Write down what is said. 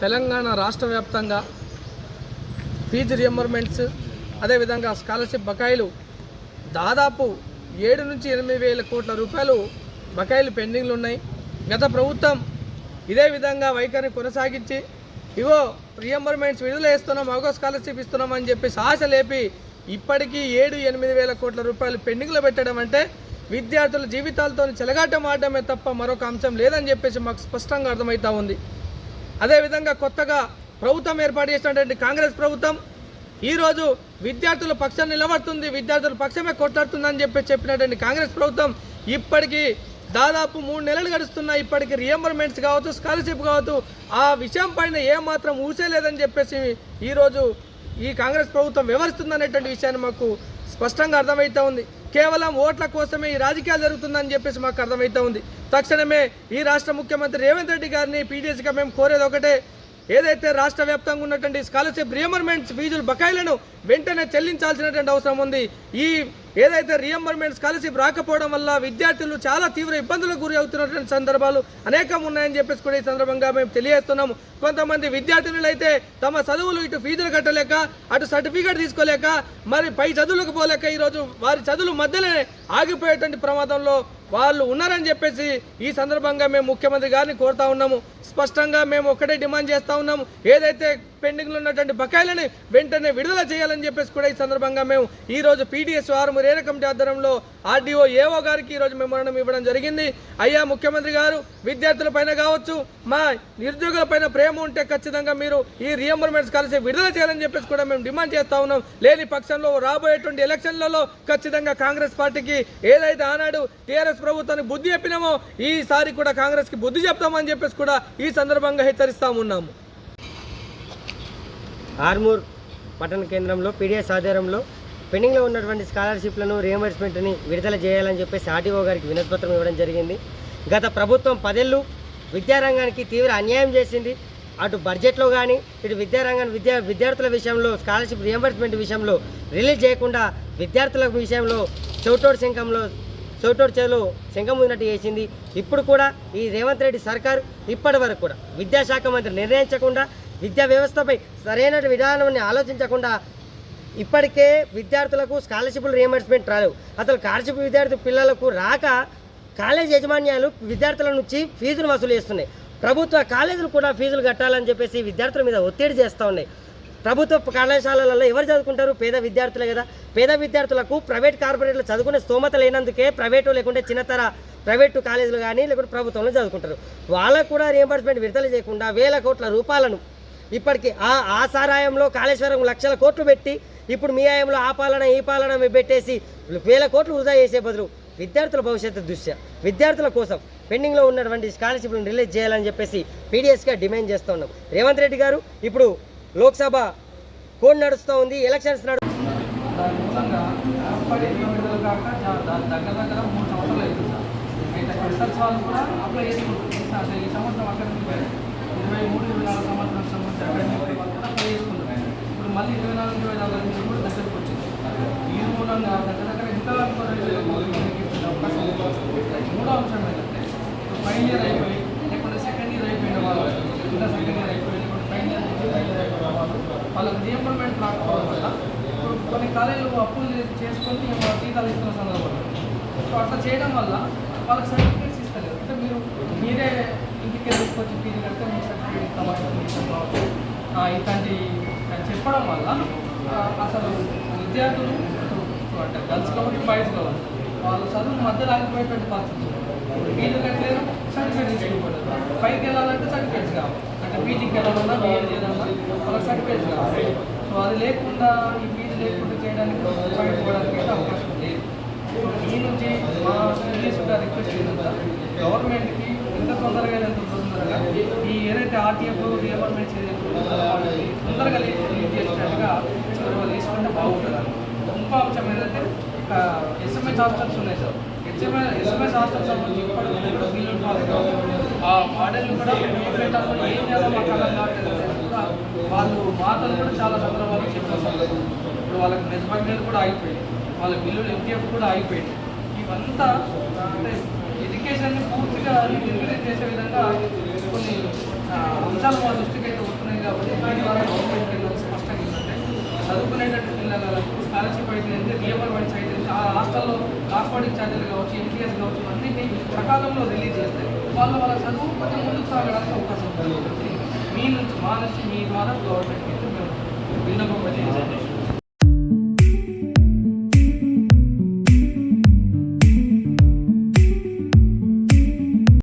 తెలంగాణ రాష్ట్ర వ్యాప్తంగా fee reimbursements అదేవిధంగా స్కాలర్షిప్ బకాయిలు దాదాపు ఏడు నుంచి ఎనిమిది వేల కోట్ల రూపాయలు బకాయిలు పెండింగ్లు ఉన్నాయి. గత ప్రభుత్వం ఇదే విధంగా వైఖరిని కొనసాగించి ఇగో రియంబర్మెంట్స్ విడుదల వేస్తున్నాం అవగో స్కాలర్షిప్ ఇస్తున్నాం అని చెప్పేసి ఆశ లేపి ఇప్పటికీ ఏడు ఎనిమిది వేల కోట్ల రూపాయలు పెండింగ్లో పెట్టడం అంటే విద్యార్థుల జీవితాలతో చెలగాటం ఆడటమే తప్ప మరొక అంశం లేదని చెప్పేసి మాకు స్పష్టంగా అర్థమవుతా ఉంది. అదేవిధంగా కొత్తగా ప్రభుత్వం ఏర్పాటు చేసినటువంటి కాంగ్రెస్ ప్రభుత్వం ఈరోజు విద్యార్థుల పక్షం నిలబడుతుంది విద్యార్థుల పక్షమే కొట్లాడుతుందని చెప్పి చెప్పినటువంటి కాంగ్రెస్ ప్రభుత్వం ఇప్పటికీ దాదాపు మూడు నెలలు గడుస్తున్నా ఇప్పటికి రియంబర్మెంట్స్ కావచ్చు స్కాలర్షిప్ కావచ్చు ఆ విషయం పైన ఏమాత్రం ఊసేలేదని చెప్పేసి ఈరోజు ఈ కాంగ్రెస్ ప్రభుత్వం వివరిస్తుందనేటువంటి విషయాన్ని మాకు స్పష్టంగా అర్థమవుతూ ఉంది. కేవలం ఓట్ల కోసమే ఈ రాజకీయాలు జరుగుతుందని చెప్పేసి మాకు అర్థమవుతా ఉంది. తక్షణమే ఈ రాష్ట్ర ముఖ్యమంత్రి రేవంత్ రెడ్డి గారిని పీడీఎస్గా మేము కోరేది ఒకటే. ఏదైతే రాష్ట్ర వ్యాప్తంగా ఉన్నటువంటి స్కాలర్షిప్ రియంబర్మెంట్స్ ఫీజులు బకాయిలను వెంటనే చెల్లించాల్సినటువంటి అవసరం ఉంది. ఈ ఏదైతే రియంబర్మెంట్ స్కాలర్షిప్ రాకపోవడం వల్ల విద్యార్థులు చాలా తీవ్ర ఇబ్బందులకు గురి అవుతున్నటువంటి సందర్భాలు అనేకం ఉన్నాయని చెప్పేసి కూడా ఈ సందర్భంగా మేము తెలియజేస్తున్నాము. కొంతమంది విద్యార్థినులు అయితే తమ చదువులు ఇటు ఫీజులు కట్టలేక అటు సర్టిఫికేట్ తీసుకోలేక మరి పై చదువులకు పోలేక ఈరోజు వారి చదువులు మధ్యలోనే ఆగిపోయేటువంటి ప్రమాదంలో వాళ్ళు ఉన్నారని చెప్పేసి ఈ సందర్భంగా మేము ముఖ్యమంత్రి గారిని కోరుతా ఉన్నాము. స్పష్టంగా మేము ఒకటే డిమాండ్ చేస్తూ ఉన్నాము. ఏదైతే పెండింగ్లో ఉన్నటువంటి బకాయిలని వెంటనే విడుదల చేయాలని చెప్పేసి కూడా ఈ సందర్భంగా మేము ఈ రోజు పీడిఎస్ ఆరు రేణ కమిటీ ఆధ్వర్యంలో ఆర్డీఓ ఏఓ గారికి ఈ రోజు మెమోరణం ఇవ్వడం జరిగింది. అయ్యా ముఖ్యమంత్రి గారు విద్యార్థుల పైన కావచ్చు మా నిరుద్యోగుల పైన ప్రేమ ఉంటే ఖచ్చితంగా మీరు ఈ రియంబర్మెంట్స్ కలిసి విడుదల చేయాలని చెప్పేసి కూడా మేము డిమాండ్ చేస్తా ఉన్నాం. లేని పక్షంలో రాబోయేటువంటి ఎలక్షన్లలో ఖచ్చితంగా కాంగ్రెస్ పార్టీకి ఏదైతే ఆనాడు టీఆర్ఎస్ ప్రభుత్వానికి బుద్ధి చెప్పినామో ఈసారి కూడా కాంగ్రెస్కి బుద్ధి చెప్తామని చెప్పేసి కూడా ఈ సందర్భంగా హెచ్చరిస్తా ఉన్నాము. ఆర్మూర్ పట్టణ కేంద్రంలో పీడిఎస్ ఆధ్వర్యంలో పెండింగ్లో ఉన్నటువంటి స్కాలర్షిప్లను రియంబర్స్మెంట్ని విడుదల చేయాలని చెప్పేసి ఆర్టీఓ గారికి వినతిపత్రం ఇవ్వడం జరిగింది. గత ప్రభుత్వం పదేళ్ళు విద్యారంగానికి తీవ్ర అన్యాయం చేసింది. అటు బడ్జెట్లో కానీ ఇటు విద్యారంగాన్ని విద్యా విద్యార్థుల విషయంలో స్కాలర్షిప్ రియంబర్స్మెంట్ విషయంలో రిలీజ్ చేయకుండా విద్యార్థుల విషయంలో చౌటోడు శంఖంలో చౌటోడు చేలో శంఖం ఉన్నట్టు చేసింది. ఇప్పుడు కూడా ఈ రేవంత్ రెడ్డి సర్కారు ఇప్పటి వరకు కూడా విద్యాశాఖ మంత్రి నిర్ణయించకుండా విద్యా వ్యవస్థపై సరైన విధానాన్ని ఆలోచించకుండా ఇప్పటికే విద్యార్థులకు స్కాలర్షిప్లు రియంబర్స్మెంట్ రాలేవు అసలు స్కాలర్షిప్ విద్యార్థి పిల్లలకు రాక కాలేజ్ యాజమాన్యాలు విద్యార్థుల నుంచి ఫీజులు వసూలు చేస్తున్నాయి. ప్రభుత్వ కాలేజీలు కూడా ఫీజులు కట్టాలని చెప్పేసి విద్యార్థుల మీద ఒత్తిడి చేస్తూ ఉన్నాయి. ప్రభుత్వ కళాశాలలలో ఎవరు చదువుకుంటారు? పేద విద్యార్థులే కదా. పేద విద్యార్థులకు ప్రైవేట్ కార్పొరేట్లు చదువుకునే స్తోమత లేనందుకే ప్రైవేటు లేకుంటే చిన్నతర ప్రైవేటు కాలేజీలు కానీ లేకుంటే ప్రభుత్వంలో చదువుకుంటారు. వాళ్ళకు కూడా రియంబర్స్మెంట్ విడుదల చేయకుండా వేల కోట్ల రూపాయలను ఇప్పటికి ఆ ఆ సారాయంలో కాళేశ్వరం లక్షల కోట్లు పెట్టి ఇప్పుడు మీ ఆయంలో ఆ పాలన ఈ పాలన పెట్టేసి వేల కోట్లు వృధా చేసే బదులు విద్యార్థుల భవిష్యత్తు దృష్ట్యా విద్యార్థుల కోసం పెండింగ్లో ఉన్నటువంటి స్కాలర్షిప్లను రిలీజ్ చేయాలని చెప్పేసి పీడిఎస్గా డిమాండ్ చేస్తూ ఉన్నాం. రేవంత్ రెడ్డి గారు ఇప్పుడు లోక్సభ కోడ్ నడుస్తూ ఉంది ఎలక్షన్స్ నడు మూడు సంవత్సరం ఇప్పుడు మళ్ళీ ఇరవై నాలుగు ఇరవై నాలుగు అకాడమిక్ కూడా దగ్గరకు వచ్చింది ఈ మూలంగా దగ్గర దగ్గర ఇంకా మూడు అవకాశం మూడో అంశం ఏంటంటే ఇప్పుడు ఫైనల్ ఇయర్ అయిపోయి లేకుంటే సెకండ్ ఇయర్ అయిపోయిన వాళ్ళు ఇంకా సెకండ్ ఇయర్ అయిపోయి లేకుంటే ఫైనల్ ఇయర్ ఫైనల్ ఇయర్ అయిపోయిన వాళ్ళు వాళ్ళకి రియంబర్మెంట్ రాకపోవడం వల్ల ఇప్పుడు కొన్ని కాలేజీలు అప్పులు చేసుకొని వాళ్ళ టీకాలు ఇస్తున్న సందర్భంలో సో అట్లా చేయడం వల్ల వాళ్ళకి సర్టిఫికేట్స్ ఇస్తలేదు అంటే మీరు మీరే ఇంటికి తీసుకొచ్చి ఫీజు కడితే మీకు సర్టిఫికేట్ ఇస్తామని ఇట్లాంటి చెప్పడం వల్ల అసలు విద్యార్థులు అంటే గర్ల్స్ కాబట్టి బాయ్స్ కావచ్చు వాళ్ళు చదువు మధ్యలో ఆగిపోయేటువంటి పరిస్థితి. ఫీజు కట్టలేదు సర్టిఫికేట్ తీసుకోకూడదు పైకి వెళ్ళాలంటే సర్టిఫికేట్స్ కావాలి. అంటే పీజీకి వెళ్ళాలన్నా బీఏడ్ చేయాలన్నా వాళ్ళకి సర్టిఫికేట్స్ కావాలి. సో అది లేకుండా ఈ ఫీజు లేకుండా చేయడానికి బయట పోవడానికి అయితే అవకాశం లేదు. సో ఈ నుంచి మా రిక్వెస్ట్ ఏంటంటే గవర్నమెంట్కి ఎంత తొందరగా ఎంత తొందరగా ఈ ఏదైతే ఆర్టీఎఫ్ రియంబర్మెంట్స్ ఏదైతే తొందరగా రిలీజ్ చేసినట్టుగా చొరవ తీసుకుంటే బాగుంటుంది ఇంకో అంశం ఏంటంటే ఎస్ఎంఎస్ హాస్టల్స్ ఉన్నాయి సార్. హెచ్ఎంఎస్ ఎస్ఎంఎస్ హాస్టల్స్ సంబంధించి ఇప్పటికి కూడా వీళ్ళు ఆ మోడల్ కూడా పెట్టాలని ఏం చేయాలో మాకు అర్థం కావట్లేదు కూడా వాళ్ళు మాటలు కూడా చాలా సందర్భాలు చెప్పారు సార్. ఇప్పుడు వాళ్ళకి నిజమైన కూడా ఆగిపోయింది వాళ్ళ బిల్లులు ఎంటీఎఫ్ కూడా ఆగిపోయింది ఇవంతా అంటే ఎడ్యుకేషన్ పూర్తిగా చేసే విధంగా కొన్ని అంశాలు మా దృష్టికి అయితే వస్తున్నాయి కాబట్టి దీని ద్వారా గవర్నమెంట్ పిల్లలు స్పష్టంగా ఏంటంటే చదువుకునేటట్టు పిల్లలకు స్కాలర్షిప్ అయితే ఏంటి రియమర్మెంట్స్ అయితే ఆ హాస్టల్లో కాస్మెటిక్ ఛార్జీలు కావచ్చు ఎంటీఎస్ కావచ్చు అన్నింటినీ సకాలంలో రిలీజ్ చేస్తే వాళ్ళు వాళ్ళ చదువు కొంచెం ముందుకు సాగడానికి అవకాశం ఉంటుంది మీ నుంచి మా నుంచి మీ ద్వారా గవర్నమెంట్ అయితే మేము విన్నపం చేయాలి